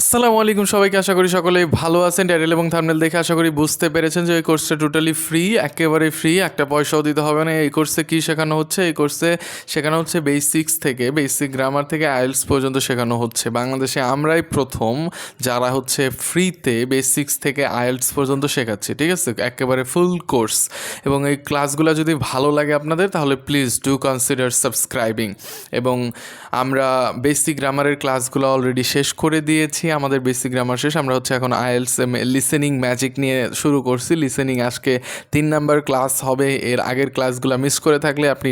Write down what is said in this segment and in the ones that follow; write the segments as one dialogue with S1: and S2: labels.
S1: আসসালামু আলাইকুম সবাইকে, আশা করি সকলেই ভালো আছেন। টাইটেল এবং থামনেল দেখে আশা করি বুঝতে পেরেছেন যে এই কোর্সটা টোটালি ফ্রি একেবারে ফ্রি একটা পয়সাও দিতে হবে না। এই কোর্সে কী শেখানো হচ্ছে? এই কোর্সে শেখানো হচ্ছে বেসিক্স থেকে বেসিক গ্রামার থেকে আইএলস পর্যন্ত শেখানো হচ্ছে। বাংলাদেশে আমরাই প্রথম যারা হচ্ছে ফ্রিতে বেসিক্স থেকে আইএলস পর্যন্ত শেখাচ্ছি, ঠিক আছে? একেবারে ফুল কোর্স এবং এই ক্লাসগুলো যদি ভালো লাগে আপনাদের, তাহলে প্লিজ ডু কনসিডার সাবস্ক্রাইবিং এবং আমরা বেসিক গ্রামারের ক্লাসগুলো অলরেডি শেষ করে দিয়েছি। আমাদের বেসিক গ্রামার শেষ, আমরা হচ্ছে এখন আইএলস লিসেনিং ম্যাজিক নিয়ে শুরু করছি। লিসেনিং আজকে তিন নাম্বার ক্লাস হবে, এর আগের ক্লাসগুলো মিস করে থাকলে আপনি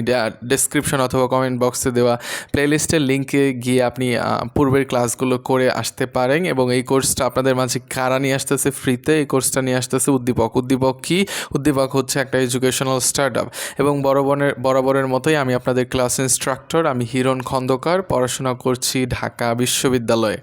S1: ডেসক্রিপশন অথবা কমেন্ট বক্সে দেওয়া প্লেলিস্টের লিঙ্কে গিয়ে আপনি পূর্বের ক্লাসগুলো করে আসতে পারেন এবং এই কোর্সটা আপনাদের মাঝে কারা নিয়ে আসতেছে ফ্রিতে এই কোর্সটা নিয়ে আসতেছে উদ্দীপক। উদ্দীপক কি? উদ্দীপক হচ্ছে একটা এডুকেশনাল স্টার্ট আপ এবং বরাবরের বরাবরের মতোই আমি আপনাদের ক্লাস ইনস্ট্রাক্টর আমি হিরণ খন্দকার, পড়াশোনা করছি ঢাকা বিশ্ববিদ্যালয়ে।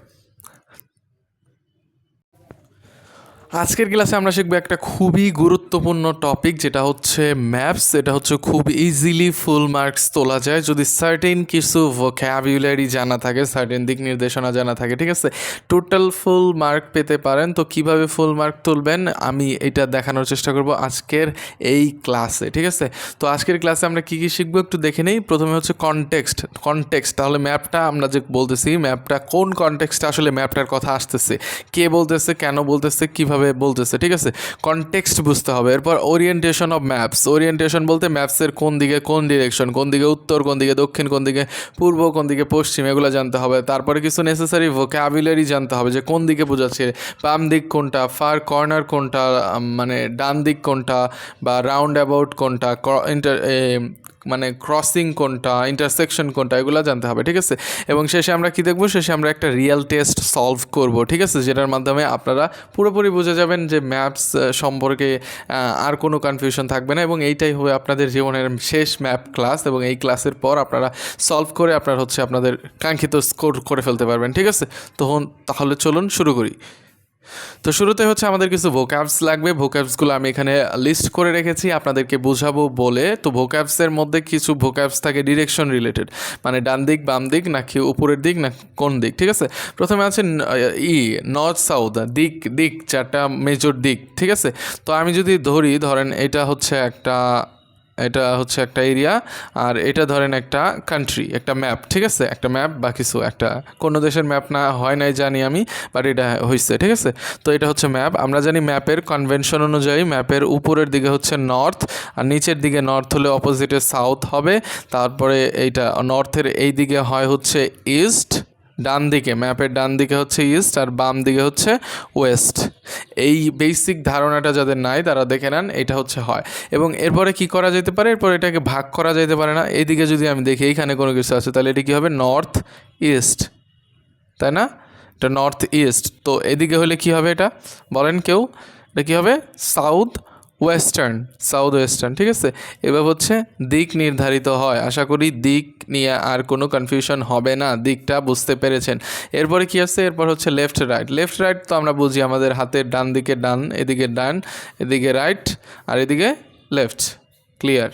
S1: আজকের ক্লাসে আমরা শিখব একটা খুবই গুরুত্বপূর্ণ টপিক যেটা হচ্ছে ম্যাপস এটা হচ্ছে খুব ইজিলি ফুল মার্কস তোলা যায় যদি সার্টেন কিছু ভোক্যাবুলারি জানা থাকে সার্টেন দিক নির্দেশনা জানা থাকে, ঠিক আছে? টোটাল ফুল মার্ক পেতে পারেন, তো কীভাবে ফুল মার্ক তুলবেন আমি এটা দেখানোর চেষ্টা করব আজকের এই ক্লাসে ঠিক আছে? তো আজকের ক্লাসে আমরা কি কী শিখব একটু দেখে নেই, প্রথমে হচ্ছে কনটেক্সট কনটেক্সট তাহলে ম্যাপটা আমরা যে বলতেছি ম্যাপটা কোন কনটেক্সটে আসলে ম্যাপটার কথা আসতেছে, কে বলতেছে, কেন বলতেছে, কীভাবে বলতেছে, ঠিক আছে? কনটেক্সট বুঝতে হবে। এরপর ওরিয়েন্টেশন অফ ম্যাপস ওরিয়েন্টেশন বলতে ম্যাপসের কোন দিকে কোন ডিরেকশন কোন দিকে উত্তর, কোন দিকে দক্ষিণ, কোন দিকে পূর্ব, কোন দিকে পশ্চিম, এগুলো জানতে হবে। তারপরে কিছু নেসেসারি ভোক্যাবুলারি জানতে হবে যে কোন দিকে বোঝাচ্ছে। বাম দিক কোনটা ফার কর্নার কোনটা মানে ডান দিক কোনটা, বা রাউন্ড অ্যাবাউট কোনটা ইন্টার মানে ক্রসিং কোনটা ইন্টারসেকশন কোনটা, এগুলো জানতে হবে, ঠিক আছে? এবং শেষে আমরা কি দেখব? শেষে আমরা একটা রিয়েল টেস্ট সলভ করব, ঠিক আছে? যেটার মাধ্যমে আপনারা পুরোপুরি বুঝে যাবেন যে ম্যাপস সম্পর্কে আর কোনো কনফিউশন থাকবে না এবং এইটাই হবে আপনাদের জীবনের শেষ ম্যাপ ক্লাস এবং এই ক্লাসের পর আপনারা সলভ করে আপনার হচ্ছে আপনাদের কাঙ্ক্ষিত স্কোর করে ফেলতে পারবেন, ঠিক আছে? তখন তাহলে চলুন শুরু করি। তো শুরুতে হচ্ছে আমাদের কিছু ভোক্যাবস লাগবে। ভোক্যাবসগুলো আমি এখানে লিস্ট করে রেখেছি, আপনাদেরকে বোঝাবো বলে। তো ভোক্যাবসের মধ্যে কিছু ভোক্যাবস থাকে ডিরেকশন রিলেটেড মানে ডান দিক, বাম দিক, নাকি উপরের দিক না কোন দিক, ঠিক আছে? প্রথমে আছে ই নর্থ সাউথ দিক দিক, চারটা মেজর দিক, ঠিক আছে? তো আমি যদি ধরি, ধরেন এটা হচ্ছে একটা এটা হচ্ছে একটা এরিয়া আর এটা ধরেন একটা কান্ট্রি একটা ম্যাপ ঠিক আছে? একটা ম্যাপ বা কিছু, একটা, কোনো দেশের ম্যাপ না, হয় নাই জানি আমি বাট এটা হয়েছে ঠিক আছে? তো এটা হচ্ছে ম্যাপ আমরা জানি ম্যাপের কনভেনশন অনুযায়ী ম্যাপের উপরের দিকে হচ্ছে নর্থ আর নিচের দিকে নর্থ হলে অপোজিটে সাউথ হবে, তারপরে এইটা নর্থের এই দিকে হয় হচ্ছে ইস্ট ডান দিকে, ম্যাপের ডান দিকে হচ্ছে ইস্ট আর বাম দিকে হচ্ছে ওয়েস্ট। এই বেসিক ধারণাটা যাদের নাই, তারা দেখে নেন, এটা হচ্ছে হয়। এবং এরপরে কি করা যেতে পারে? এরপর এটাকে ভাগ করা যেতে পারে না। এইদিকে যদি আমি দেখি, এইখানে কোনো কিছু আছে, তাহলে এটা কী হবে? North east. তাই না? এটা নর্থ ইস্ট। তো এদিকে হলে কি হবে এটা? বলেন কেউ। এটা কী হবে? সাউথ ওয়েস্টার্ন সাউথ ওয়েস্টার্ন ঠিক আছে? এবার হচ্ছে দিক নির্ধারিত হয়। আশা করি দিক নিয়ে আর কোনো কনফিউশন হবে না। দিকটা বুঝতে পেরেছেন। এরপরে কি আছে? এরপর হচ্ছে লেফট রাইট লেফট রাইট তো আমরা বুঝি আমাদের হাতের ডান দিকে ডান, এদিকে ডান, এদিকে রাইট আর এদিকে লেফট ক্লিয়ার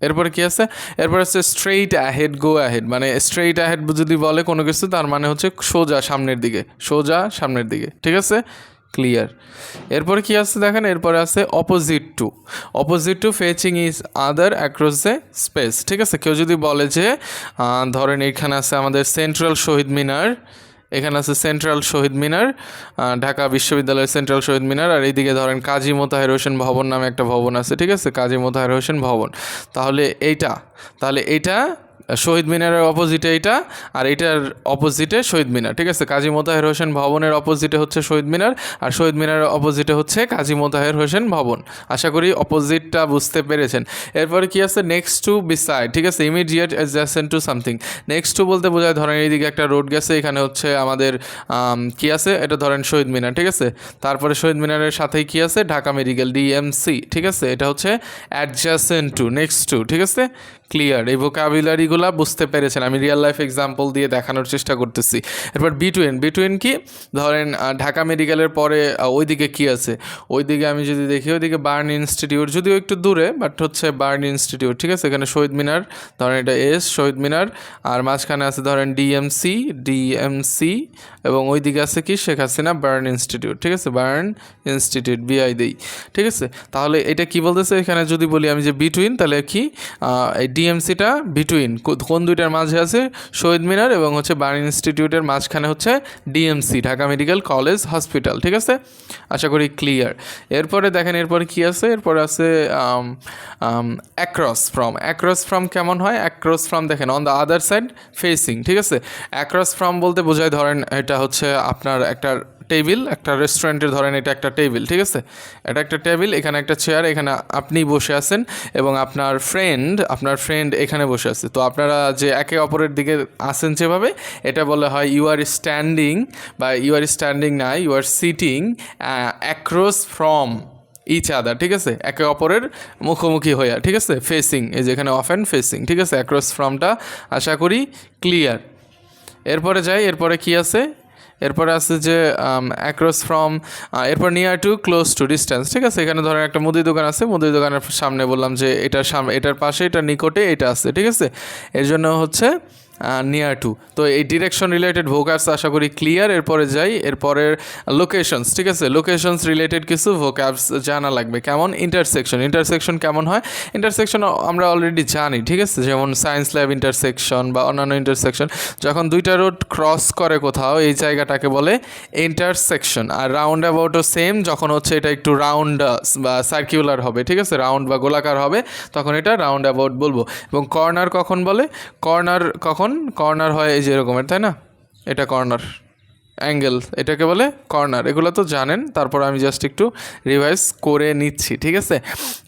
S1: এরপরে কি আছে? এরপর হচ্ছে স্ট্রেইট অ্যাহেড গো অ্যাহেড মানে স্ট্রেইট অ্যাহেড যদি বলে কোনো কিছু, তার মানে হচ্ছে সোজা সামনের দিকে। সোজা সামনের দিকে। ঠিক আছে? ক্লিয়ার এরপরে কি আছে দেখেন? এরপরে আছে opposite to opposite to facing is other across the space ঠিক আছে? কেউ যদি বলে যে ধরেন এখানে আছে আমাদের সেন্ট্রাল শহীদ মিনার, এখানে আছে সেন্ট্রাল শহীদ মিনার ঢাকা বিশ্ববিদ্যালয়ের সেন্ট্রাল শহীদ মিনার, আর এইদিকে ধরেন কাজী মোতাহের হোসেন ভবন নামে একটা ভবন আছে, ঠিক আছে? কাজী মোতাহের হোসেন ভবন। তাহলে এইটা তাহলে এইটা শহীদ মিনারের অপোজিটে এইটা আর এটার অপোজিটে শহীদ মিনার ঠিক আছে? কাজী মোতাহের হোসেন ভবনের অপোজিটে হচ্ছে শহীদ মিনার আর শহীদ মিনারের অপোজিটে হচ্ছে কাজী মোতাহের হোসেন ভবন। আশা করি অপোজিটটা বুঝতে পেরেছেন। এরপরে কি আছে? নেক্সট টু বিসাইড ঠিক আছে? Immediate adjacent to something next to বলতে বোঝায় ধরেন এইদিকে একটা রোড গেছে এখানে হচ্ছে আমাদের আম, কি আছে? এটা ধরেন শহীদ মিনার ঠিক আছে? তারপরে শহীদ মিনারের সাথেই কি আছে? ঢাকা মেডিকেল ডিএমসি ঠিক আছে? এটা হচ্ছে অ্যাডজাসেন্ট টু নেক্সট টু ঠিক আছে? ক্লিয়ার এই ভোকাবুলারিগুলো বুঝতে পেরেছেন। আমি রিয়েল লাইফ এক্সাম্পল দিয়ে দেখানোর চেষ্টা করতেছি। এরপর বিটুইন বিটুইন কি? ধরেন ঢাকা মেডিকেলের পরে ওইদিকে কি আছে? ওইদিকে আমি যদি দেখি, ওইদিকে বার্ন ইনস্টিটিউট যদিও একটু দূরে বাট হচ্ছে বার্ন ইনস্টিটিউট ঠিক আছে? এখানে শহীদ মিনার, ধরেন এটা এস শহীদ মিনার। আর মাঝখানে আছে ধরেন ডিএমসি ডিএমসি এবং ওইদিকে আছে কি? শেখ হাসিনা বার্ন ইনস্টিটিউট ঠিক আছে? বার্ন ইনস্টিটিউট বিআই দেই ঠিক আছে? তাহলে এটা কি বলতেছে? এখানে যদি বলি আমি যে বিটুইন তাহলে কি? এই ডিএমসিটা বিটুইন কোন দুইটার মাঝে আছে? শহীদ মিনার এবং হচ্ছে বার্ন ইনস্টিটিউটের মাঝখানে হচ্ছে DMC Dhaka medical college hospital, ঠিক আছে? আশা করি ক্লিয়ার এরপরে দেখেন এরপরে কি আছে? এরপরে আছে অ্যাক্রস ফ্রম অ্যাক্রস ফ্রম কেমন হয়? অ্যাক্রস ফ্রম দেখেন on the other side facing ঠিক আছে? অ্যাক্রস ফ্রম বলতে বোঝায় ধরেন এটা হচ্ছে আপনার একটা টেবিল, একটা রেস্টুরেন্টের ধরেন এটা একটা টেবিল, ঠিক আছে? এটা একটা টেবিল, এখানে একটা চেয়ার, এখানে আপনি বসে আছেন এবং আপনার ফ্রেন্ড আপনার ফ্রেন্ড এখানে বসে আছে। তো আপনারা যে একে অপরের দিকে আসেন যেভাবে, এটা বলা হয় ইউ আর স্ট্যান্ডিং বা ইউ আর স্ট্যান্ডিং না you are sitting across from each other ঠিক আছে? একে অপরের মুখোমুখি হইয়া ঠিক আছে? ফেসিং এই যেখানে অফ অ্যান্ড ফেসিং ঠিক আছে? অ্যাক্রস ফ্রমটা আশা করি ক্লিয়ার এরপরে যাই, এরপরে কি আছে? এরপরে আছে যে অ্যাক্রস ফ্রম এরপর near to close to distance ঠিক আছে? এখানে ধরেন একটা মুদি দোকান আছে, মুদি দোকানের সামনে বললাম যে, এটার সামনে এটার পাশে এটা নিকটে, এটা আছে, ঠিক আছে? এর জন্য হচ্ছে নিয়ার টু তো এই ডিরেকশন রিলেটেড ভোকাবস আশা করি ক্লিয়ার এরপরে যাই, এরপরের লোকেশনস ঠিক আছে? লোকেশনস রিলেটেড কিছু ভোকাবস জানা লাগবে। কেমন? ইন্টারসেকশন ইন্টারসেকশন কেমন হয়? ইন্টারসেকশন আমরা অলরেডি জানি, ঠিক আছে? যেমন সায়েন্স ল্যাব ইন্টারসেকশন বা অন্যান্য ইন্টারসেকশন যখন দুইটা রোড ক্রস করে কোথাও, এই জায়গাটাকে বলে ইন্টারসেকশন আর রাউন্ড অ্যাবাউটও সেম যখন হচ্ছে এটা একটু রাউন্ড বা সার্কিউলার হবে, ঠিক আছে? রাউন্ড বা গোলাকার হবে, তখন এটা রাউন্ড অ্যাবাউট বলব। এবং কর্নার কখন বলে? কর্নার কখন কর্নার হয় এই যে এরকমের তাই না? এটা কর্নার অ্যাঙ্গেল, এটাকে বলে কর্নার, এগুলো তো জানেন, তারপর আমি জাস্ট একটু রিভাইজ করে নিচ্ছি, ঠিক আছে?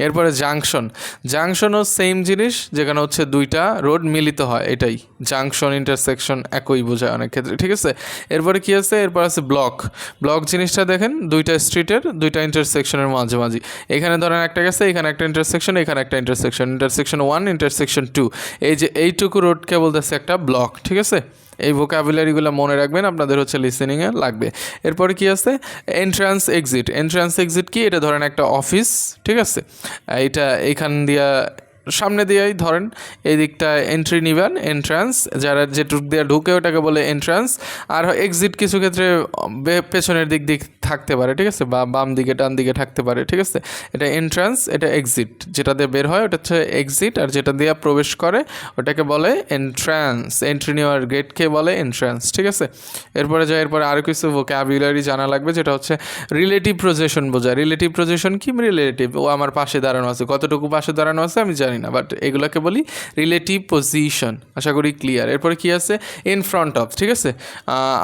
S1: এরপরে জাংশন জাংশনও সেম জিনিস, যেখানে হচ্ছে দুইটা রোড মিলিত হয়, এটাই। জাংশন ইন্টারসেকশন একই বোঝায় অনেক ক্ষেত্রে, ঠিক আছে? এরপরে কি আছে? এরপর আছে ব্লক ব্লক জিনিসটা দেখেন, দুইটা স্ট্রিটের দুইটা ইন্টারসেকশনের মাঝামাঝি। এখানে ধরেন একটা গেছে, এখানে একটা ইন্টারসেকশন এখানে একটা intersection intersection one intersection two এই যে এইটুকু রোডকে বলতেছে একটা ব্লক ঠিক আছে? এই ভোকাবুলারিগুলো মনে রাখবেন, আপনাদের হচ্ছে লিসেনিংয়ে লাগবে। এরপরে কি আছে? এন্ট্রান্স এক্সিট এন্ট্রান্স এক্সিট কি? এটা ধরেন একটা অফিস ঠিক আছে? এটা এখান দিয়া সামনে দিয়েই ধরেন এই দিকটা এন্ট্রি নিবেন এন্ট্রান্স যারা যেটুক দিয়ে ঢুকে ওটাকে বলে এন্ট্রান্স আর এক্সিট কিছু ক্ষেত্রে পেছনের দিক দিক থাকতে পারে, ঠিক আছে? বা বাম দিকে, ডান দিকে থাকতে পারে, ঠিক আছে? এটা এন্ট্রান্স এটা এক্সিট যেটা দিয়ে বের হয়, ওটা হচ্ছে এক্সিট আর যেটা দিয়ে প্রবেশ করে, ওটাকে বলে এন্ট্রান্স এন্ট্রি নেওয়ার গেটকে বলে এন্ট্রান্স ঠিক আছে? এরপরে যাই এরপরে আরও কিছু ভোক্যাবুলারি জানা লাগবে, যেটা হচ্ছে রিলেটিভ প্রজেশন বোঝায়। রিলেটিভ প্রজেশন কি? রিলেটিভ ও আমার পাশে দাঁড়ানো আছে। কতটুকু পাশে দাঁড়ানো আছে আমি জানি না বাট এগুলোকে বলি রিলেটিভ পজিশন আশা করি ক্লিয়ার এরপরে কি আছে? ইন ফ্রন্ট অফ ঠিক আছে?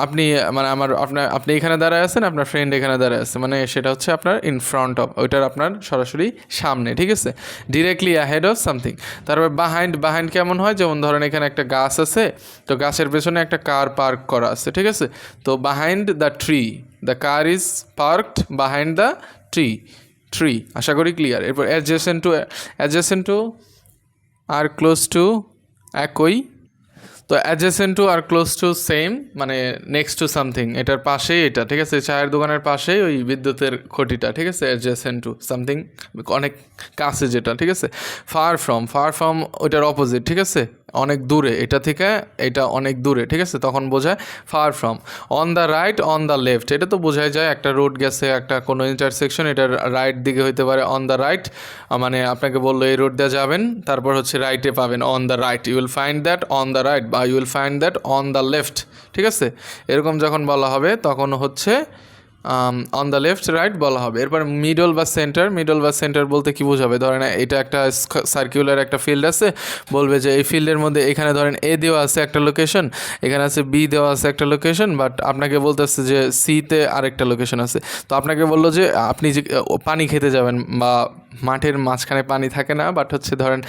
S1: আপনি মানে আমার, আপনার, আপনি এখানে দাঁড়ায় আছেন, আপনার ফ্রেন্ড এখানে দাঁড়ায় আছে মানে সেটা হচ্ছে আপনার ইন ফ্রন্ট অফ ওইটার আপনার সরাসরি সামনে, ঠিক আছে? ডিরেক্টলি অ্যাহেড অফ সামথিং তারপর বাহাইন্ড বাহাইন্ড কেমন হয়? যেমন ধরেন এখানে একটা গাছ আছে, তো গাছের পেছনে একটা কার পার্ক করা আছে, ঠিক আছে? তো behind the tree the car is parked behind the tree tree আশা করি ক্লিয়ার এরপর অ্যাডজেসেন্ট টু অ্যাডজেসেন্ট টু আর ক্লোজ টু একই তো অ্যাডজেসেন্ট টু আর ক্লোজ টু সেম মানে নেক্সট টু সামথিং এটার পাশেই এটা, ঠিক আছে? চায়ের দোকানের পাশেই ওই বিদ্যুতের খটিটা, ঠিক আছে? অ্যাডজেসেন্ট টু সামথিং অনেক কাছে যেটা, ঠিক আছে? ফার ফ্রম ফার ফ্রম ওইটার অপোজিট ঠিক আছে? অনেক দূরে, এটা থেকে এটা অনেক দূরে, ঠিক আছে? তখন বোঝায় far from on the right on the left এটা তো বোঝাই যায় একটা রোড গেছে, একটা কোনো ইন্টারসেকশন এটার রাইট দিকে হইতে পারে অন দ্য রাইট মানে আপনাকে বলল এই রোড দিয়ে যাবেন, তারপর হচ্ছে রাইটে পাবেন on the right you will find that on the right বা you will find that on the left ঠিক আছে? এরকম যখন বলা হবে, তখন হচ্ছে অন দ্য লেফট রাইট বলা হবে। এরপর মিডল বা সেন্টার মিডল বা সেন্টার বলতে কি বোঝাবে? ধরেন এটা একটা সার্কুলার একটা ফিল্ড আছে, বলবে যে এই ফিল্ডের মধ্যে এখানে ধরেন এ দেওয়া আছে একটা লোকেশন এখানে আছে বি দেওয়া আছে একটা লোকেশন বাট আপনাকে বলতেছে যে সিতে আরেকটা লোকেশন আছে। তো আপনাকে বলল যে আপনি যে পানি খেতে যাবেন বা মাঠের মাঝখানে পানি থাকে না বাট হচ্ছে ধরেন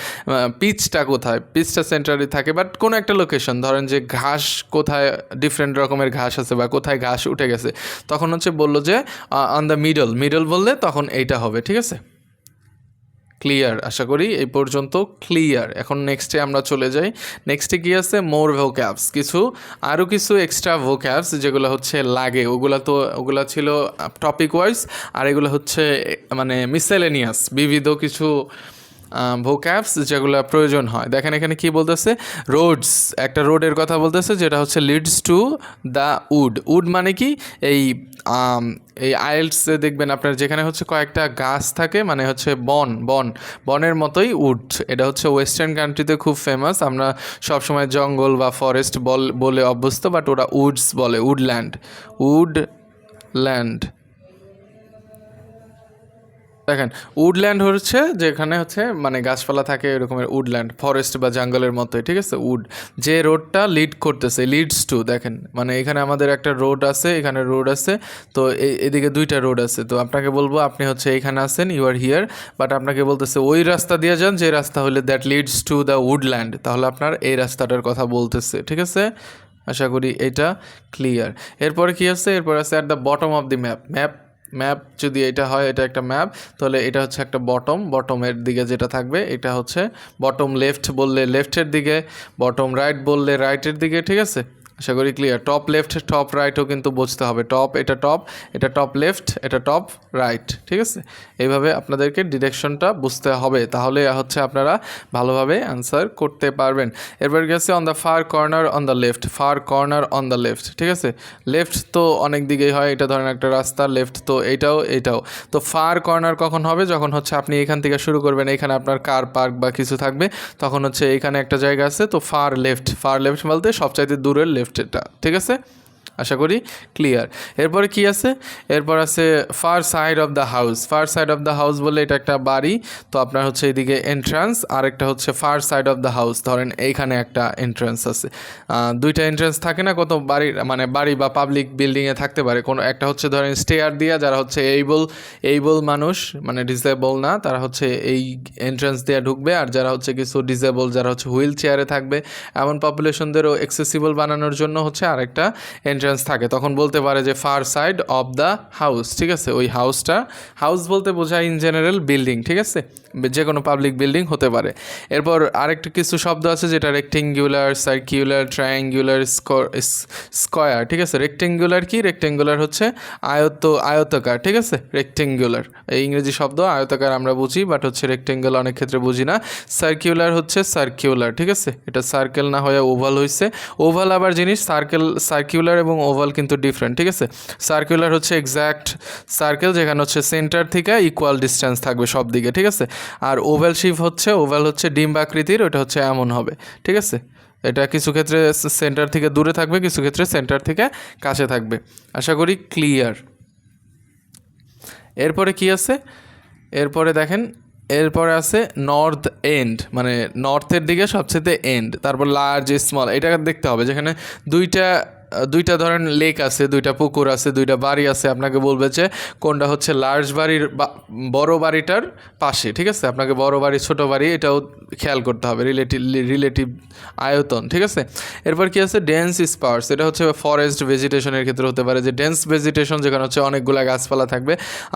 S1: পিচটা কোথায়? পিচটা সেন্টারে থাকে বাট কোনো একটা লোকেশন ধরেন যে ঘাস কোথায় ডিফারেন্ট রকমের ঘাস আছে বা কোথায় ঘাস উঠে গেছে, তখন হচ্ছে বলল যে অন দ্য মিডল মিডল বললে তখন এইটা হবে, ঠিক আছে? ক্লিয়ার আশা করি এই পর্যন্ত ক্লিয়ার এখন নেক্সটে আমরা চলে যাই। নেক্সটে কী আছে? মোর ভোক্যাবস কিছু আরও কিছু এক্সট্রা ভোক্যাবস যেগুলো হচ্ছে লাগে। ওগুলো তো, ওগুলো ছিল টপিক ওয়াইজ আর এগুলো হচ্ছে মানে মিসেলেনিয়াস বিবিধ কিছু ভোক্যাবস যেগুলো প্রয়োজন হয়। দেখেন এখানে কি বলতেছে? রোডস একটা রোডের কথা বলতেছে, যেটা হচ্ছে leads to the wood wood মানে কি? এই এই আইলসে দেখবেন আপনার যেখানে হচ্ছে কয়েকটা গাছ থাকে মানে হচ্ছে বন বন। বনের মতোই উড এটা হচ্ছে ওয়েস্টার্ন কান্ট্রিতে খুব ফেমাস আমরা সবসময় জঙ্গল বা ফরেস্ট বল, বলে অভ্যস্ত বাট ওরা উডস বলে উডল্যান্ড উড ল্যান্ড দেখেন উডল্যান্ড হচ্ছে যেখানে হচ্ছে মানে গাছপালা থাকে এরকমের উডল্যান্ড ফরেস্ট বা জঙ্গলের মতোই, ঠিক আছে? উড যে রোডটা লিড করতেছে লিডস টু দেখেন মানে এখানে আমাদের একটা রোড আছে, এখানে রোড আছে, তো এদিকে দুইটা রোড আছে, তো আপনাকে বলব, আপনি হচ্ছে এখানে আছেন ইউ আর হিয়ার বাট আপনাকে বলতেছে, ওই রাস্তা দিয়ে যান, যে রাস্তা হলে that leads to the woodland তাহলে আপনার এই রাস্তাটার কথা বলতেছে, ঠিক আছে? আশা করি এটা ক্লিয়ার এরপরে কী আছে? এরপর আছে at the bottom of the map map map যদি এটা হয়, এটা একটা ম্যাপ তাহলে এটা হচ্ছে একটা বটম বটমের দিকে যেটা থাকবে, এটা হচ্ছে বটম লেফট বললে লেফটের দিকে বটম রাইট বললে রাইটের দিকে, ঠিক আছে? আশা করি ক্লিয়ার টপ লেফট টপ রাইটও কিন্তু বুঝতে হবে। টপ এটা টপ এটা টপ লেফট এটা টপ রাইট ঠিক আছে? এইভাবে আপনাদেরকে ডিরেকশনটা বুঝতে হবে। তাহলে হচ্ছে আপনারা ভালোভাবে অ্যান্সার করতে পারবেন। এরপর গেছে on the far corner on the left far corner on the left ঠিক আছে? লেফট তো অনেক দিকেই হয়, এটা ধরেন একটা রাস্তা লেফট তো এইটাও এইটাও তো ফার কর্নার কখন হবে? যখন হচ্ছে আপনি এখান থেকে শুরু করবেন, এখানে আপনার কার পার্ক বা কিছু থাকবে, তখন হচ্ছে এখানে একটা জায়গা আছে, তো ফার লেফট ফার লেফট বলতে সবচাইতে দূরের লেফট এটা ঠিক আছে? আশা করি ক্লিয়ার এরপরে কি আছে? এরপর আছে far side of the house far side of the house বলে এটা একটা বাড়ি, তো আপনার হচ্ছে এইদিকে এন্ট্রান্স আর একটা হচ্ছে far side of the house ধরেন এইখানে একটা এন্ট্রান্স আছে। দুইটা এন্ট্রান্স থাকে না, কত বাড়ি মানে বাড়ি বা পাবলিক বিল্ডিংয়ে থাকতে পারে। কোনো একটা হচ্ছে ধরেন স্টেয়ার দিয়া, যারা হচ্ছে এইবল এইবল মানুষ মানে ডিসেবল না, তারা হচ্ছে এই এন্ট্রান্স দিয়ে ঢুকবে। আর যারা হচ্ছে কিছু ডিসেবল যারা হচ্ছে হুইল চেয়ারে থাকবে, এমন পপুলেশনদেরও অ্যাক্সেসিবল বানানোর জন্য হচ্ছে আরেকটা এন্ট্রান্স থাকে, তখন বলতে পারে যে far side of the house ঠিক আছে? ওই হাউসটা হাউস বলতে বোঝায় ইন জেনারেল বিল্ডিং ঠিক আছে? যে কোনো পাবলিক বিল্ডিং হতে পারে। এরপর আরেকটা কিছু শব্দ আছে যেটা রেক্টেঙ্গুলার সার্কিউলার ট্রায়াঙ্গুলার স্কয়ার ঠিক আছে? রেক্টেঙ্গুলার কি? রেক্টেঙ্গুলার হচ্ছে আয়ত আয়তকার, ঠিক আছে? রেক্টেঙ্গুলার এই ইংরেজি শব্দ আয়তকার আমরা বুঝি বাট হচ্ছে রেক্টেঙ্গুলার অনেক ক্ষেত্রে বুঝি না। সার্কিউলার হচ্ছে সার্কিউলার ঠিক আছে? এটা সার্কেল না হয়ে ওভাল হয়েছে ওভাল আবার জিনিস সার্কেল সার্কিউলার এবং ওভাল কিন্তু ডিফারেন্ট ঠিক আছে? সার্কিউলার হচ্ছে এক্স্যাক্ট সার্কেল যেখানে হচ্ছে সেন্টার থেকে ইকুয়াল ডিস্টেন্স থাকবে সব দিকে ঠিক আছে? আর ওভেল শিপ হচ্ছে, ওভেল হচ্ছে ডিম্বাকৃতির ওটা হচ্ছে এমন হবে, ঠিক আছে? এটা কিছু ক্ষেত্রে সেন্টার থেকে দূরে থাকবে, কিছু ক্ষেত্রে সেন্টার থেকে কাছে থাকবে। আশা করি ক্লিয়ার এরপরে কি আছে? এরপরে দেখেন, এরপরে আছে নর্থ এন্ড মানে নর্থের দিকে সবচেয়ে এন্ড তারপর লার্জ স্মল এটা দেখতে হবে। যেখানে দুইটা দুইটা ধরেন লেক আছে, দুইটা পুকুর আছে, দুইটা বাড়ি আছে, আপনাকে বলবে যে কোনটা হচ্ছে লার্জ বাড়ির বড় বাড়িটার পাশে, ঠিক আছে? আপনাকে বড় বাড়ি, ছোট বাড়ি এটাও খেয়াল করতে হবে রিলেটিভ রিলেটিভ আয়তন, ঠিক আছে? এরপর কি আছে? ডেন্স স্পার্স এটা হচ্ছে ফরেস্ট ভেজিটেশনের ক্ষেত্রে হতে পারে, যে ডেন্স ভেজিটেশন যেখানে হচ্ছে অনেকগুলা গাছপালা থাকবে,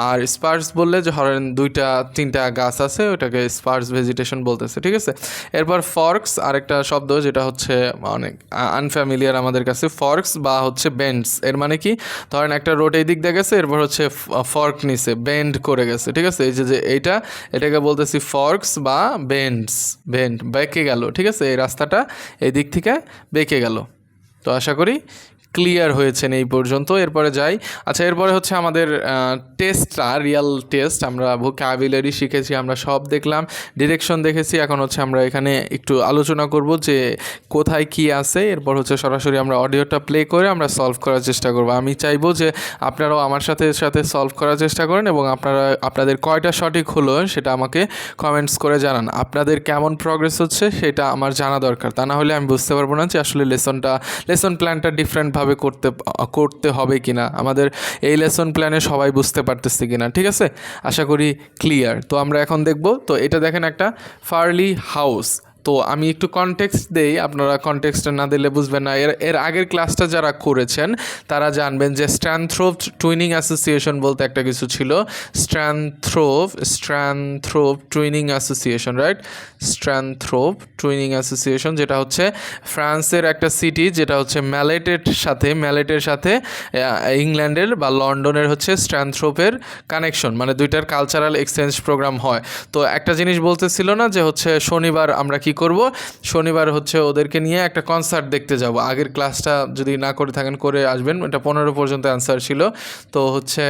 S1: আর স্পার্স বললে যে ধরেন দুইটা, তিনটা গাছ আছে, ওটাকে স্পার্স ভেজিটেশন বলতেছে, ঠিক আছে? এরপর ফর্কস আরেকটা শব্দ যেটা হচ্ছে অনেক আনফ্যামিলিয়ার আমাদের কাছে ফর্কস বা হচ্ছে বেন্ডস এর মানে কি? ধরেন একটা রোড এই দিক দিয়ে গেছে, এরপর হচ্ছে ফর্ক নিছে বেন্ড করে গেছে, ঠিক আছে? এই যে যে এইটা, এটাকে বলতেছি ফর্কস বা বেন্ডস বেন্ড বেঁকে গেল, ঠিক আছে? এই রাস্তাটা এই দিক থেকে বেঁকে গেল। তো আশা করি ক্লিয়ার হয়েছেন এই পর্যন্ত। এরপরে যাই। আচ্ছা এরপরে হচ্ছে আমাদের টেস্টটা রিয়াল টেস্ট আমরা ভোকাবুলারি শিখেছি, আমরা সব দেখলাম। ডিরেকশন দেখেছি, এখন হচ্ছে আমরা এখানে একটু আলোচনা করব যে কোথায় কি আছে। এরপর হচ্ছে সরাসরি আমরা অডিওটা প্লে করে আমরা সলভ করার চেষ্টা করব। আমি চাইব যে আপনারাও আমার সাথে সাথে সলভ করার চেষ্টা করেন এবং আপনারা, আপনাদের কয়টা সঠিক হলো সেটা আমাকে কমেন্টস করে জানান। আপনাদের কেমন প্রগ্রেস হচ্ছে সেটা আমার জানা দরকার। তা না হলে আমি বুঝতে পারব না যে আসলে লেসনটা লেসন প্ল্যানটা ডিফারেন্টভাবে করতে করতে হবে কি না আমাদের এই লেসন প্ল্যানে সবাই বুঝতে পারতেছে কি না ঠিক আছে? আশা করি ক্লিয়ার তো আমরা এখন দেখব, তো এটা দেখেন একটা ফার্লি হাউস তো আমি একটু কনটেক্সট দেই, আপনারা কনটেক্সটটা না দিলে বুঝবেন না। এর এর আগের ক্লাসটা যারা করেছেন, তারা জানবেন যে স্ট্র্যান্থ্রোভ টুইনিং অ্যাসোসিয়েশন বলতে একটা কিছু ছিল। স্ট্র্যান্থ্রোভ স্ট্র্যান্থ্রোভ টুইনিং অ্যাসোসিয়েশন রাইট স্ট্র্যান্থ্রোভ টুইনিং অ্যাসোসিয়েশন যেটা হচ্ছে ফ্রান্সের একটা সিটি যেটা হচ্ছে ম্যালেটের সাথে ম্যালেটের সাথে ইংল্যান্ডের বা লন্ডনের হচ্ছে স্ট্র্যান্থ্রোপের কানেকশন মানে দুইটার কালচারাল এক্সচেঞ্জ প্রোগ্রাম হয়। তো একটা জিনিস বলতেছিল না যে হচ্ছে শনিবার আমরা কি করব। শনিবার হচ্ছে ওদেরকে নিয়ে একটা কনসার্ট দেখতে যাব। আগের ক্লাসটা যদি না করে থাকেন, করে আসবেন। এটা পনেরো পর্যন্ত অ্যান্সার ছিল। তো হচ্ছে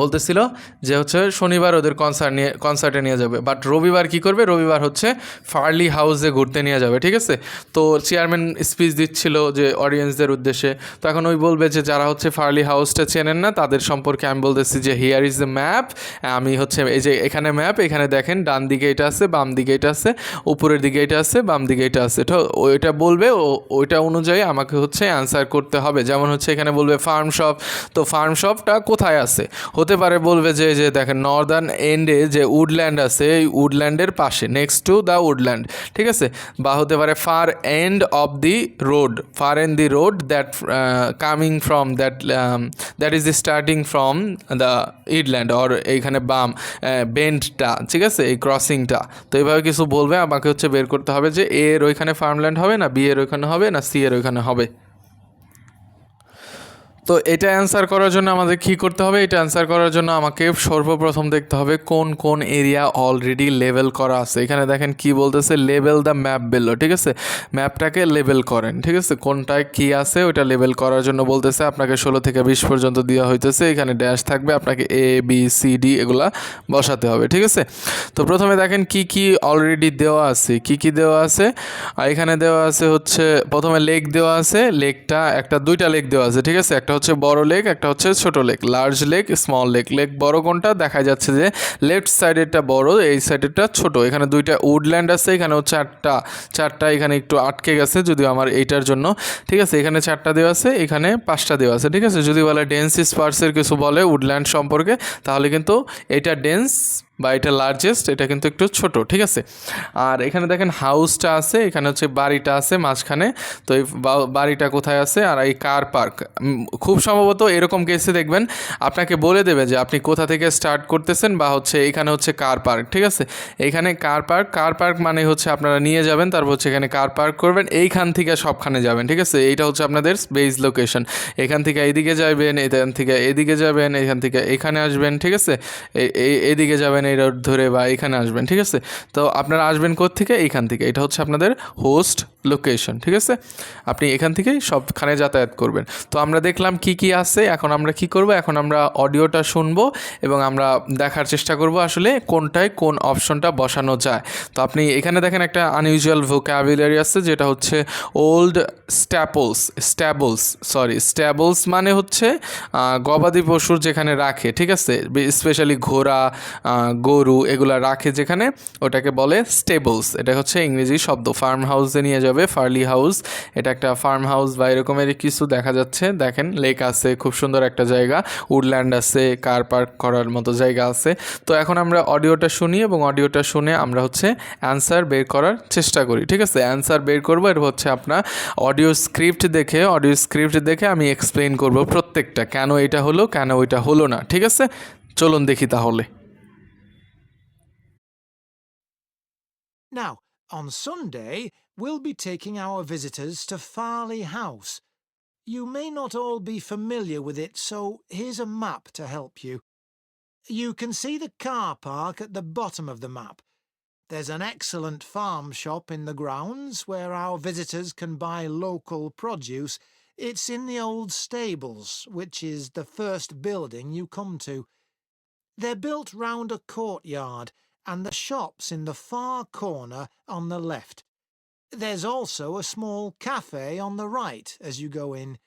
S1: বলতেছিল যে হচ্ছে শনিবার ওদের কনসার্ট নিয়ে কনসার্টে নিয়ে যাবে। বাট রবিবার কি করবে? রবিবার হচ্ছে ফার্লি হাউসে ঘুরতে নিয়ে যাবে, ঠিক আছে? তো চেয়ারম্যান স্পিচ দিচ্ছিল যে অডিয়েন্সদের উদ্দেশ্যে। তো এখন ওই বলবে যে যারা হচ্ছে ফার্লি হাউসটা চেনেন না, তাদের সম্পর্কে আমি বলতেছি যে হিয়ার ইজ দ্য ম্যাপ আমি হচ্ছে এই যে এখানে ম্যাপ এখানে দেখেন ডান দিকে এটা আছে, বাম দিকে এটা আছে, উপরের দিকে এটা আছে, বাম দিকে এটা আছে। তো ওইটা বলবে, ও ওইটা অনুযায়ী আমাকে হচ্ছে অ্যান্সার করতে হবে। যেমন হচ্ছে এখানে বলবে ফার্ম শপ তো ফার্ম শপটা কোথায় আছে? হতে পারে বলবে যে যে দেখেন নর্দার্ন এন্ডে যে উডল্যান্ড আছে, এই উডল্যান্ডের পাশে নেক্সট টু দ্য উডল্যান্ড ঠিক আছে? বা হতে পারে far end of the road far end the road that coming from that that is starting from the ইডল্যান্ড or এইখানে বাম বেন্ডটা ঠিক আছে? এই ক্রসিংটা তো এইভাবে কিছু বলবে, আমাকে হচ্ছে বের করতে হবে যে এর ওইখানে ফার্মল্যান্ড হবে না বি এর ওইখানে হবে না সি এর ওইখানে হবে। তো এটা অ্যান্সার করার জন্য আমাদের কী করতে হবে? এটা অ্যান্সার করার জন্য আমাকে সর্বপ্রথম দেখতে হবে কোন কোন এরিয়া অলরেডি লেভেল করা আছে। এখানে দেখেন কি বলতেছে লেভেল দ্য ম্যাপ বেলো ঠিক আছে? ম্যাপটাকে লেভেল করেন, ঠিক আছে? কোনটায় কি আছে, ওইটা লেভেল করার জন্য বলতেছে, আপনাকে ষোলো থেকে বিশ পর্যন্ত দেওয়া হইতেছে। এখানে ড্যাশ থাকবে, আপনাকে এ বি সি ডি এগুলা বসাতে হবে, ঠিক আছে? তো প্রথমে দেখেন কি কি অলরেডি দেওয়া আছে, কি কি দেওয়া আছে? আর এখানে দেওয়া আছে হচ্ছে, প্রথমে লেক দেওয়া আছে লেকটা একটা, দুইটা লেক দেওয়া আছে, ঠিক আছে? একটা হচ্ছে বড় লেক, একটা হচ্ছে ছোট lake. Large lake small lake lake বড় কোনটা? দেখা যাচ্ছে যে লেফট সাইডেরটা বড়, এই সাইডেরটা ছোট। এখানে দুইটা উডল্যান্ড আছে এখানে হচ্ছে চারটা চারটা এখানে একটু আটকে গেছে, যদিও আমার এইটার জন্য। ঠিক আছে, এখানে চারটা দেওয়া আছে, এখানে পাঁচটা দেওয়া আছে। ঠিক আছে, যদি বলে ডেন্স স্পার্সের কিছু বলে উডল্যান্ড সম্পর্কে, তাহলে কিন্তু এটা ডেন্স বা এটা লার্জেস্ট এটা কিন্তু একটু ছোট, ঠিক আছে? আর এখানে দেখেন হাউসটা আছে, এখানে হচ্ছে বাড়িটা আছে মাঝখানে। তো এই বাড়িটা কোথায় আছে? আর এই কার পার্ক খুব সম্ভবত এরকম কেসে দেখবেন, আপনাকে বলে দেবে যে আপনি কোথা থেকে স্টার্ট করতেছেন বা হচ্ছে এখানে হচ্ছে কার পার্ক ঠিক আছে? এইখানে কার পার্ক কার পার্ক মানে হচ্ছে আপনারা নিয়ে যাবেন, তারপর হচ্ছে এখানে কার পার্ক করবেন, এইখান থেকে সবখানে যাবেন, ঠিক আছে? এইটা হচ্ছে আপনাদের বেস লোকেশন এখান থেকে এইদিকে যাবেন এখান থেকে এদিকে যাবেন, এখান থেকে এখানে আসবেন, ঠিক আছে? এদিকে যাবেন এই রোড ধরে বা এখানে আসবেন, ঠিক আছে? তো আপনারা আসবেন থেকে এইখান থেকে। এটা হচ্ছে আপনাদের হোস্ট লোকেশন ঠিক আছে? আপনি এখান থেকেই সবখানে যাতায়াত করবেন। তো আমরা দেখলাম কি কি আছে, এখন আমরা কি করব? এখন আমরা অডিওটা শুনব এবং আমরা দেখার চেষ্টা করব আসলে কোনটায় কোন অপশনটা বসানো যায়। তো আপনি এখানে দেখেন একটা আনইউজুয়াল ভোকাবুলারি আছে, যেটা হচ্ছে ওল্ড স্ট্যাপলস স্ট্যাবলস সরি স্ট্যাবলস মানে হচ্ছে গবাদি পশুর যেখানে রাখে, ঠিক আছে? স্পেশালি ঘোড়া গরু এগুলা রাখে যেখানে, ওটাকে বলে স্টেবলস এটা হচ্ছে ইংরেজি শব্দ ফার্ম হাউসে নিয়ে যাবে ফার্লি হাউস এটা একটা ফার্ম হাউস বা এরকমের কিছু দেখা যাচ্ছে। দেখেন লেক আছে খুব সুন্দর একটা জায়গা। উডল্যান্ড আছে কার পার্ক করার মতো জায়গা আছে। তো এখন আমরা অডিওটা শুনি এবং অডিওটা শুনে আমরা হচ্ছে অ্যান্সার বের করার চেষ্টা করি ঠিক আছে? অ্যান্সার বের করব এর হচ্ছে আপনার অডিও স্ক্রিপ্ট দেখে অডিও স্ক্রিপ্ট দেখে আমি এক্সপ্লেন করব প্রত্যেকটা। কেন এটা হলো কেন ওইটা হলো না ঠিক আছে? চলুন দেখি তাহলে।
S2: Now, on Sunday, we'll be taking our visitors to Farley House. You may not all be familiar with it, so here's a map to help you. You can see the car park at the bottom of the map. There's an excellent farm shop in the grounds where our visitors can buy local produce. It's in the old stables, which is the first building you come to. They're built round a courtyard, and the shop's in the far corner on the left. There's also a small cafe on the right as you go in.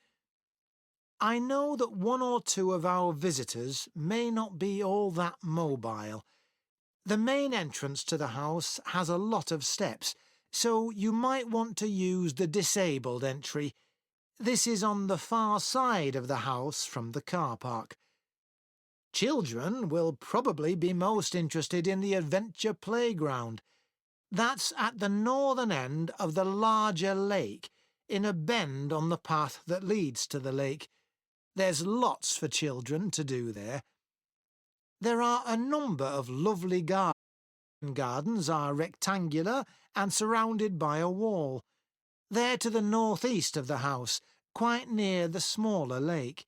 S2: I know that one or two of our visitors may not be all that mobile. The main entrance to the house has a lot of steps, so you might want to use the disabled entry. This is on the far side of the house from the car park. Children will probably be most interested in the adventure playground. That's at the northern end of the larger lake, in a bend on the path that leads to the lake. There's lots for children to do there. There are a number of lovely gardens. Gardens are rectangular and surrounded by a wall. They're to the northeast of the house, quite near the smaller lake.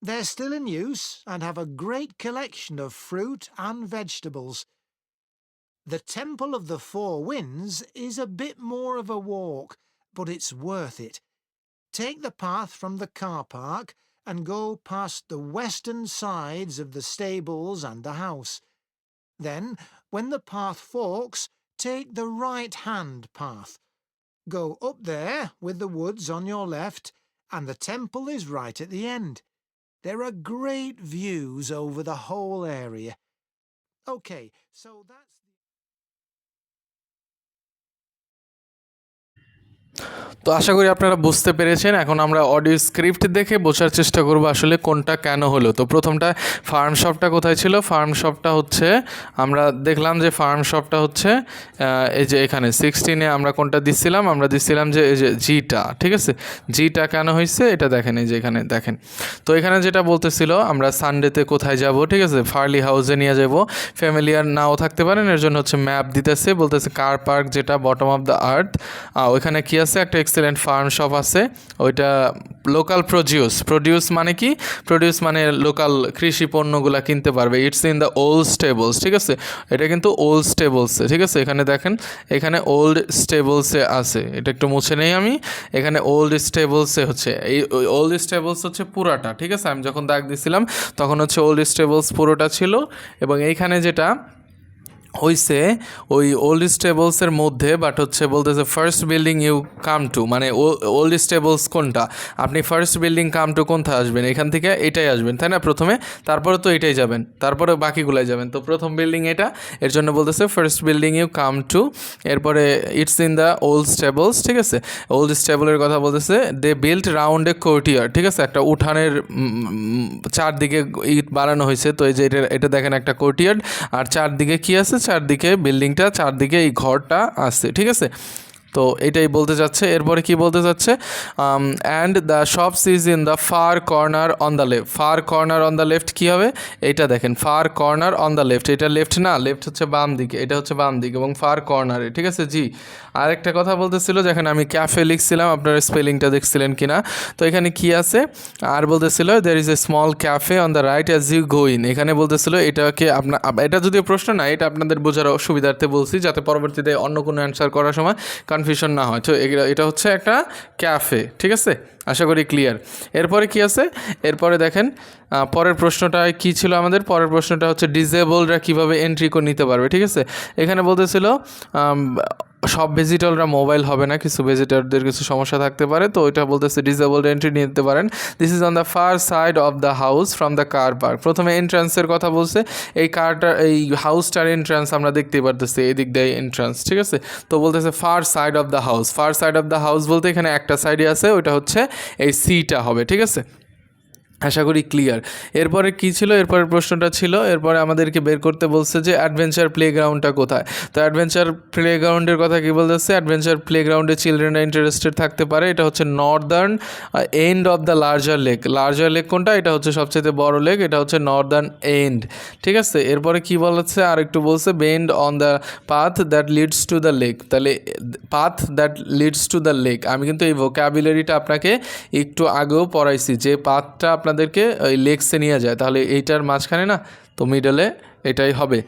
S2: They're still in use and have a great collection of fruit and vegetables. The Temple of the Four Winds is a bit more of a walk, but it's worth it. Take the path from the car park and go past the western sides of the stables and the house. Then, when the path forks, take the right hand path. Go up there with the woods on your left, and the temple is right at the end. There are great views over the whole area. Okay, so that's.
S1: তো আশা করি আপনারা বুঝতে পেরেছেন। এখন আমরা audio script দেখে বোঝার চেষ্টা করব আসলে কোনটা কেন হলো। তো প্রথমটা ফার্ম শপটা কোথায় ছিল? ফার্ম শপটা হচ্ছে, আমরা দেখলাম যে ফার্ম শপটা হচ্ছে এই যে এখানে সিক্সটিনে আমরা কোনটা দিচ্ছিলাম আমরা দিচ্ছিলাম যে এই যে জিটা ঠিক আছে? জিটা কেন হয়েছে এটা দেখেন, এই যে এখানে দেখেন। তো এখানে যেটা বলতেছিল, আমরা সানডেতে কোথায় যাব? ঠিক আছে? ফার্লি হাউসে নিয়ে যাব। ফ্যামিলিয়ার নাও থাকতে পারেন, এর জন্য হচ্ছে ম্যাপ দিতেছে। বলতেছে কার পার্ক যেটা বটম অফ দ্য আর্থ ওইখানে কি আছে, একটা এক্সেলেন্ট ফার্ম শপ আছে। ওইটা লোকাল প্রডিউস প্রডিউস মানে কি? প্রডিউস মানে লোকাল কৃষি পণ্যগুলো কিনতে পারবে। It's in the old stables ঠিক আছে? এটা কিন্তু ওল্ড স্টেবলসে ঠিক আছে? এখানে দেখেন, এখানে ওল্ড স্টেবলসে আছে। এটা একটু মুছে নেই আমি। এখানে ওল্ড স্টেবলসে হচ্ছে, এই ওল্ড স্টেবলস হচ্ছে পুরাটা, ঠিক আছে? আমি যখন দাগ দিছিলাম, তখন হচ্ছে ওল্ড স্টেবলস পুরোটা ছিল। এবং এইখানে যেটা হইছে ওই ওল্ড স্টেবলসের মধ্যে বাট হচ্ছে বলতেছে first building you come to মানে ওল্ড স্টেবলস কোনটা? আপনি ফার্স্ট বিল্ডিং কাম টু কোনটা আসবেন? এখান থেকে এটাই আসবেন, তাই না? প্রথমে, তারপরে তো এটাই যাবেন, তারপরে বাকিগুলাই যাবেন। তো প্রথম বিল্ডিং এটা, এর জন্য বলতেছে first building you come to এরপরে it's in the old stables ঠিক আছে? ওল্ড স্টেবলের কথা বলতেছে they built round a courtyard ঠিক আছে? একটা উঠানের চারদিকে ইট বানানো হয়েছে, তো এই যে এটা এটা দেখেন একটা কোর্টিয়ার আর চারদিকে কী আছে? চারদিকে বিল্ডিংটা চারদিকে এই ঘরটা আসছে ঠিক আছে? তো এটাই বলতে যাচ্ছে। এরপরে কি বলতে যাচ্ছে? And the shops is in the far corner on the left far corner on the left কী হবে? এইটা দেখেন far corner on the left এটা লেফট না লেফট হচ্ছে বাম দিকে। এটা হচ্ছে বাম দিকে এবং ফার কর্নারে ঠিক আছে? জি। আরেকটা কথা বলতেছিল, যেখানে আমি ক্যাফে লিখছিলাম, আপনারা স্পেলিংটা দেখছিলেন কি না তো এখানে কি আছে? আর বলতেছিল there is a small cafe on the right as you go in এখানে বলতেছিল, এটাকে আপনার এটা যদিও প্রশ্ন না, এটা আপনাদের বোঝার অসুবিধার্থে বলছি, যাতে পরবর্তীতে অন্য কোনো অ্যান্সার করার সময় কনফিউশন না হয়। তো এটা হচ্ছে একটা ক্যাফে ঠিক আছে? আশা করি ক্লিয়ার এরপরে কি আছে? এরপরে দেখেন পরের প্রশ্নটা কি ছিল আমাদের? পরের প্রশ্নটা হচ্ছে ডিজেবলরা কীভাবে এন্ট্রি করে নিতে পারবে, ঠিক আছে? এখানে বলতেছিল সব ভিজিটররা মোবাইল হবে না, কিছু ভিজিটরদের কিছু সমস্যা থাকতে পারে, তো ওইটা বলতেছে ডিজেবলড এন্ট্রি নিতে পারেন। This is on the far side of the house from the car park প্রথমে এন্ট্রান্সের কথা বলছে, এই কারটার এই হাউসটার এন্ট্রান্স আমরা দেখতেই পারতেছি এই দিক দিয়ে এন্ট্রান্স ঠিক আছে? তো বলতেছে far side of the house far side of the house বলতে এখানে একটা সাইডে আছে, ওইটা হচ্ছে এই সিটা হবে, ঠিক আছে? আশা করি ক্লিয়ার এরপরে কি ছিল? এরপরের প্রশ্নটা ছিল, এরপরে আমাদেরকে বের করতে বলছে যে অ্যাডভেঞ্চার প্লেগ্রাউন্ডটা কোথায়? তো অ্যাডভেঞ্চার প্লেগ্রাউন্ডের কথা কি বলতেছে? অ্যাডভেঞ্চার প্লেগ্রাউন্ডে চিলড্রেনরা ইন্টারেস্টেড থাকতে পারে, এটা হচ্ছে northern end of the larger lake larger lake কোনটা? এটা হচ্ছে সবচেয়ে বড় লেক এটা হচ্ছে নর্দার্ন এন্ড ঠিক আছে? এরপরে কি বলেছে? আর একটু বলছে bend on the path that leads to the lake তাহলে path that leads to the lake আমি কিন্তু এই ভোক্যাবুলারিটা আপনাকে একটু আগেও পড়াইছি, যে পাথটা আপনাদেরকে ওই লেগসে নিয়ে যায়। তাহলে এইটার মাঝখানে না তো মিডলে এটাই হবে।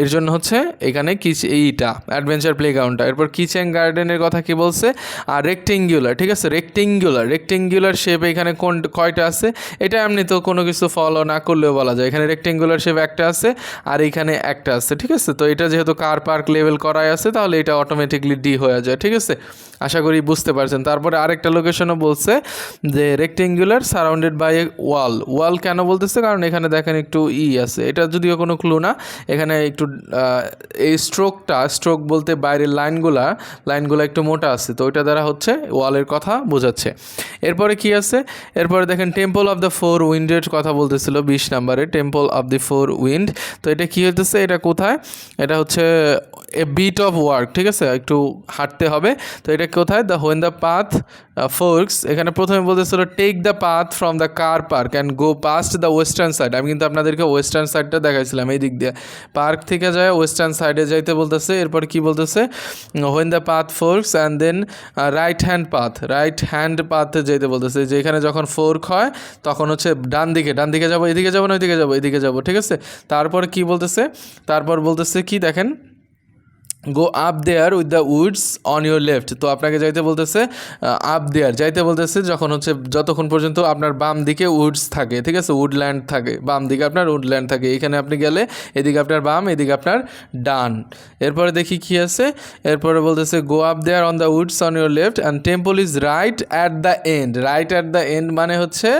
S1: এর জন্য হচ্ছে এখানে কিচ এইটা অ্যাডভেঞ্চার প্লেগ্রাউন্ডটা এরপর কিচেন গার্ডেনের কথা কি বলছে? আর রেক্টেঙ্গুলার ঠিক আছে? রেক্টেঙ্গুলার রেক্টেঙ্গুলার শেপ এখানে কোন কয়টা আছে? এটা এমনি তো কোনো কিছু ফলো না করলেও বলা যায়। এখানে রেক্টেঙ্গুলার শেপ একটা আছে আর এখানে একটা আছে, ঠিক আছে? তো এটা যেহেতু কার পার্ক লেভেল করাই আছে, তাহলে এটা অটোমেটিকলি ডি হয়ে যায়, ঠিক আছে? আশা করি বুঝতে পারছেন। তারপরে আরেকটা লোকেশনও বলছে যে rectangular surrounded by a wall wall কেন বলতেছে? কারণ এখানে দেখেন একটু ই আছে। এটা যদিও কোনো ক্লু না, এখানে একটু এই স্ট্রোকটা স্ট্রোক বলতে বাইরের লাইনগুলা লাইনগুলো একটু মোটা আছে, তো ওইটা দ্বারা হচ্ছে ওয়ালের কথা বোঝাচ্ছে। এরপরে কি আছে? এরপরে দেখেন টেম্পল অফ দ্য ফোর উইন্ডের কথা বলতেছিল বিশ নাম্বারে temple of the four wind তো এটা কি হইতেছে? এটা কোথায়? এটা হচ্ছে এ বিট অফ ওয়ার্ক ঠিক আছে? একটু হাঁটতে হবে। তো এটা কোথায়? The when the path forks এখানে প্রথমে বলতেছিল take the path from the car park and go past the western side আমি কিন্তু আপনাদেরকে ওয়েস্টার্ন সাইডটা দেখাইছিলাম এই দিক দিয়ে। পার্ক থেকে যায় ওয়েস্টার্ন সাইডে যাইতে বলতেছে, এরপর কি বলতেছে? When the path forks and then right hand path right hand পাথে যেতে বলতেছে। যে এখানে যখন ফোর্ক হয়, তখন হচ্ছে ডান দিকে ডান দিকে যাব, এদিকে যাব না, ওইদিকে যাব, এদিকে যাব, ঠিক আছে? তারপর কি বলতেছে? তারপর বলতেছে কি দেখেন? Go up there with the woods on your left তো আপনাকে যাইতে বলতেছে আপ দেয়ার যাইতে বলতেছে যখন হচ্ছে যতক্ষণ পর্যন্ত আপনার বাম দিকে উডস থাকে, ঠিক আছে? উডল্যান্ড থাকে। বাম দিকে আপনার উডল্যান্ড থাকে। এখানে আপনি গেলে এদিকে আপনার বাম, এদিকে আপনার ডান। এরপরে দেখি কি আছে। এরপরে বলতেছে go up there on the woods on your left and temple is right at the end right at the end মানে হচ্ছে,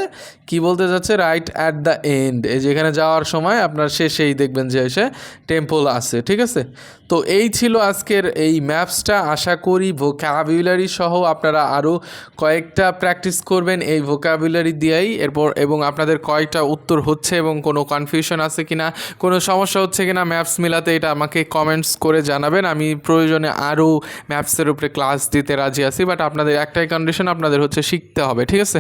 S1: কি বলতে যাচ্ছে? রাইট অ্যাট দ্য এন্ড এই যেখানে যাওয়ার সময় আপনার শেষেই দেখবেন যে এসে টেম্পল আছে, ঠিক আছে? তো এই ছিল আজকের এই ম্যাপসটা। আশা করি ভোকাবুলারি সহ আপনারা আরও কয়েকটা প্র্যাকটিস করবেন এই ভোকাবুলারি দিয়েই। এরপর এবং আপনাদের কয়েকটা উত্তর হচ্ছে এবং কোনো কনফিউশন আছে কিনা, কোনো সমস্যা হচ্ছে কিনা ম্যাপস মিলাতে এটা আমাকে কমেন্টস করে জানাবেন। আমি প্রয়োজনে আরও ম্যাপসের উপরে ক্লাস দিতে রাজি আছি বাট আপনাদের একটাই কন্ডিশন আপনাদের হচ্ছে শিখতে হবে, ঠিক আছে?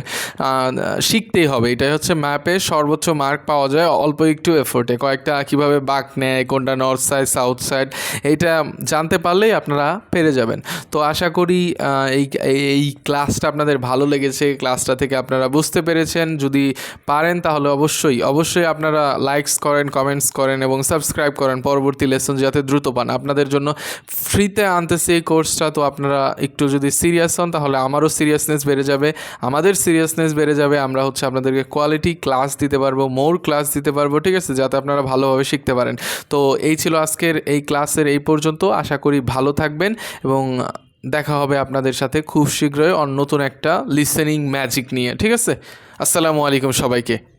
S1: শিখতেই হবে, এটাই হচ্ছে ম্যাপে সর্বোচ্চ মার্ক পাওয়া যায়, অল্প একটু এফোর্টে কয়েকটা কীভাবে বাঁক নেয়, কোনটা নর্থ সাইড সাউথ সাইড এইটা জানতে পারলেই আপনারা পেরে যাবেন। তো আশা করি এই, এই- ক্লাসটা আপনাদের ভালো লেগেছে, ক্লাসটা থেকে আপনারা বুঝতে পেরেছেন। যদি পারেন তাহলে অবশ্যই অবশ্যই আপনারা লাইকস করেন কমেন্টস করেন এবং সাবস্ক্রাইব করেন পরবর্তী লেসন যাতে দ্রুত পান। আপনাদের জন্য ফ্রিতে আনতেছে এই কোর্সটা তো আপনারা একটু যদি সিরিয়াস হন তাহলে আমারও সিরিয়াসনেস বেড়ে যাবে, আমাদের সিরিয়াসনেস বেড়ে যাবে। আমরা হচ্ছে আপনাদেরকে কোয়ালিটি ক্লাস দিতে পারব মোর ক্লাস দিতে পারব, ঠিক আছে? যাতে আপনারা ভালোভাবে শিখতে পারেন। তো এই ছিল আজকের এই ক্লাসের এই পর্যন্ত। আশা করি ভালো থাকবেন এবং দেখা হবে আপনাদের সাথে খুব শীঘ্রই অন্য নতুন একটা লিসেনিং ম্যাজিক নিয়ে, ঠিক আছে? আসসালামু আলাইকুম সবাইকে।